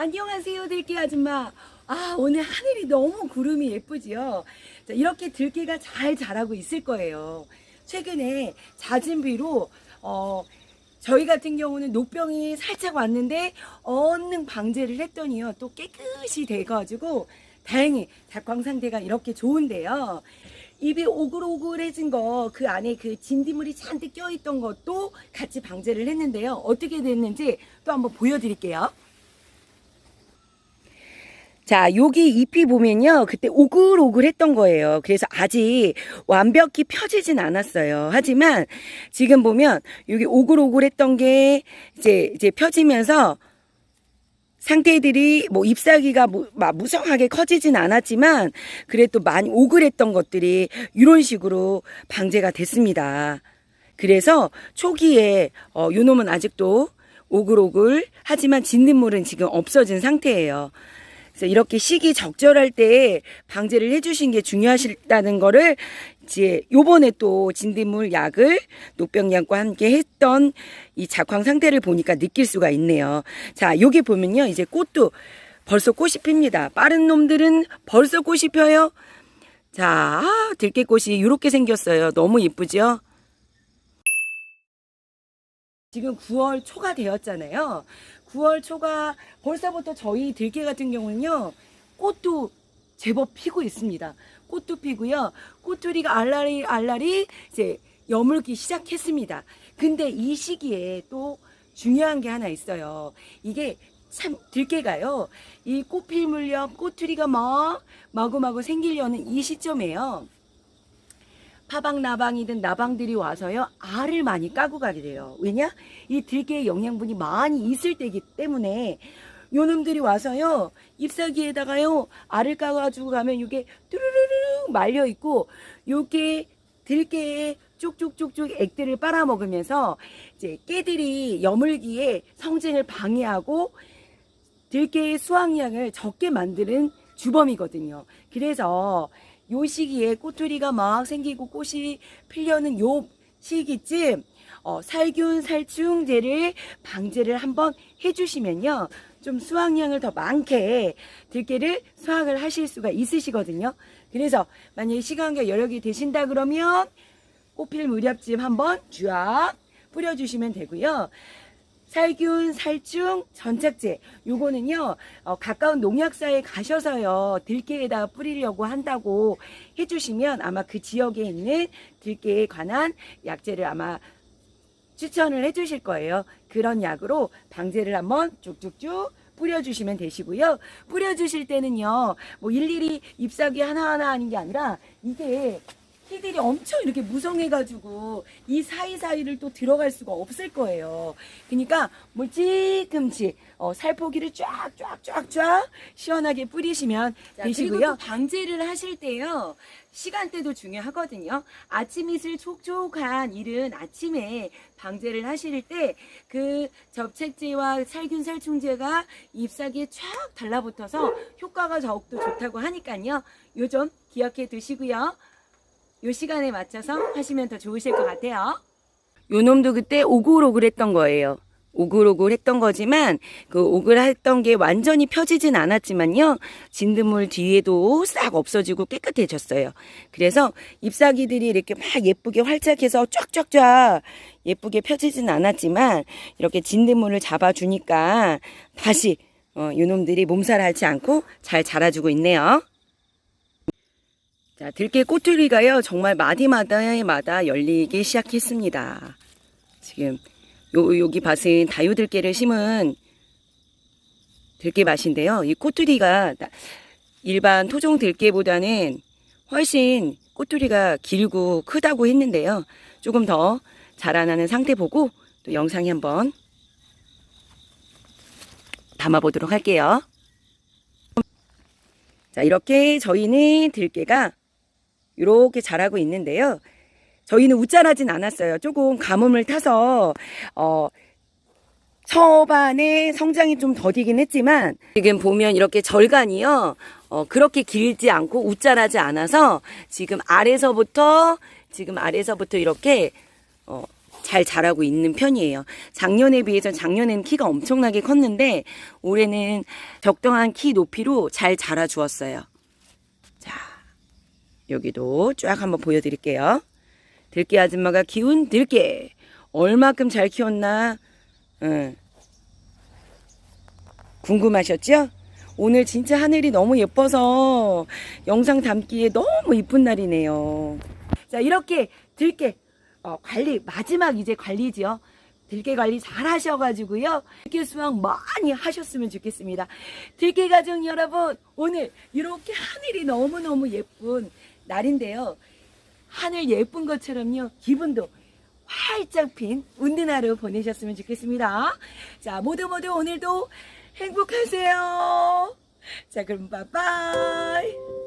안녕하세요, 들깨 아줌마. 아, 오늘 하늘이 너무 구름이 예쁘지요? 자, 이렇게 들깨가 잘 자라고 있을 거예요. 최근에 잦은 비로, 어, 저희 같은 경우는 녹병이 살짝 왔는데, 얼른 방제를 했더니요, 또 깨끗이 돼가지고, 다행히 작광 상태가 이렇게 좋은데요. 입이 오글오글해진 거, 그 안에 그 진딧물이 잔뜩 껴있던 것도 같이 방제를 했는데요. 어떻게 됐는지 또 한번 보여드릴게요. 자, 여기 잎이 보면요. 그때 오글오글 했던 거예요. 그래서 아직 완벽히 펴지진 않았어요. 하지만 지금 보면 여기 오글오글 했던 게 이제, 이제 펴지면서 상태들이 뭐 잎사귀가 무, 막 무성하게 커지진 않았지만 그래도 많이 오글했던 것들이 이런 식으로 방제가 됐습니다. 그래서 초기에 어, 요 놈은 아직도 오글오글 하지만 진딧물은 지금 없어진 상태예요. 그래서 이렇게 시기 적절할 때 방제를 해주신 게 중요하시다는 거를 이제 요번에 또 진딧물 약을 녹병약과 함께 했던 이 작황 상태를 보니까 느낄 수가 있네요. 자, 여기 보면요. 이제 꽃도 벌써 꽃이 핍니다. 빠른 놈들은 벌써 꽃이 펴요. 자, 아, 들깨꽃이 이렇게 생겼어요. 너무 예쁘죠? 지금 9월 초가 되었잖아요. 9월 초가 벌써부터 저희 들깨 같은 경우는요. 꽃도 제법 피고 있습니다. 꽃도 피고요. 꽃두리가 알라리 알라리 이제 여물기 시작했습니다. 근데 이 시기에 또 중요한 게 하나 있어요. 이게 참 들깨가요. 이 꽃필 물렵 꽃두리가 막 마구마구 생기려는 이 시점에요. 파방나방이든 나방들이 와서요 알을 많이 까고 가게 돼요. 왜냐? 이 들깨의 영양분이 많이 있을 때이기 때문에 요놈들이 와서요 잎사귀에다가요 알을 까가지고 가면 이게 뚜루루루 말려 있고 요게 들깨에 쪽쪽쪽쪽 액들을 빨아먹으면서 이제 깨들이 여물기에 성장을 방해하고 들깨의 수확량을 적게 만드는 주범이거든요. 그래서 요 시기에 꼬투리가 막 생기고 꽃이 피려는 요 시기쯤 어, 살균 살충제를 방제를 한번 해주시면요. 좀 수확량을 더 많게 들깨를 수확을 하실 수가 있으시거든요. 그래서 만약에 시간과 여력이 되신다 그러면 꽃필 무렵쯤 한번 쫙 뿌려주시면 되고요 살균, 살충, 전착제. 요거는요, 어, 가까운 농약사에 가셔서요, 들깨에다 뿌리려고 한다고 해주시면 아마 그 지역에 있는 들깨에 관한 약재를 아마 추천을 해주실 거예요. 그런 약으로 방제를 한번 쭉쭉쭉 뿌려주시면 되시고요. 뿌려주실 때는요, 뭐 일일이 잎사귀 하나하나 하는 게 아니라 이게 키들이 엄청 이렇게 무성해가지고 이 사이사이를 또 들어갈 수가 없을 거예요. 그러니까 물찔끔치 어, 살포기를 쫙쫙쫙쫙 시원하게 뿌리시면 되시고요. 그리고 또 방제를 하실 때요. 시간대도 중요하거든요. 아침 이슬 촉촉한 이른 아침에 방제를 하실 때 그 접착제와 살균 살충제가 잎사귀에 쫙 달라붙어서 효과가 더욱더 좋다고 하니까요. 요점 기억해 두시고요. 요 시간에 맞춰서 하시면 더 좋으실 것 같아요. 요 놈도 그때 오글오글 했던 거예요. 오글오글 했던 거지만 그 오글 했던 게 완전히 펴지진 않았지만요. 진드물 뒤에도 싹 없어지고 깨끗해졌어요. 그래서 잎사귀들이 이렇게 막 예쁘게 활짝해서 쫙쫙쫙 예쁘게 펴지진 않았지만 이렇게 진드물을 잡아주니까 다시 어, 요놈들이 몸살하지 않고 잘 자라주고 있네요. 자, 들깨 꼬투리가요, 정말 마디마다마다 열리기 시작했습니다. 지금, 요, 여기 밭은 다요들깨를 심은 들깨 맛인데요. 이 꼬투리가 나- 일반 토종 들깨보다는 훨씬 꼬투리가 길고 크다고 했는데요. 조금 더 자라나는 상태 보고 또 영상에 한번 담아보도록 할게요. 자, 이렇게 저희는 들깨가 이렇게 자라고 있는데요. 저희는 웃자라진 않았어요. 조금 가뭄을 타서 어 초반에 성장이 좀 더디긴 했지만 지금 보면 이렇게 절간이요. 어 그렇게 길지 않고 웃자라지 않아서 지금 아래서부터 지금 아래서부터 이렇게 어 잘 자라고 있는 편이에요. 작년에 비해서 작년에는 키가 엄청나게 컸는데 올해는 적당한 키 높이로 잘 자라 주었어요. 자, 여기도 쫙 한번 보여드릴게요. 들깨 아줌마가 키운 들깨. 얼마큼 잘 키웠나? 응. 궁금하셨죠? 오늘 진짜 하늘이 너무 예뻐서 영상 담기에 너무 이쁜 날이네요. 자, 이렇게 들깨 어, 관리 마지막 이제 관리지요. 들깨 관리 잘 하셔가지고요. 들깨 수확 많이 하셨으면 좋겠습니다. 들깨 가족 여러분, 오늘 이렇게 하늘이 너무너무 예쁜 날인데요. 하늘 예쁜 것처럼요. 기분도 활짝 핀 운든 하루 보내셨으면 좋겠습니다. 자, 모두 모두 오늘도 행복하세요. 자, 그럼 빠빠이.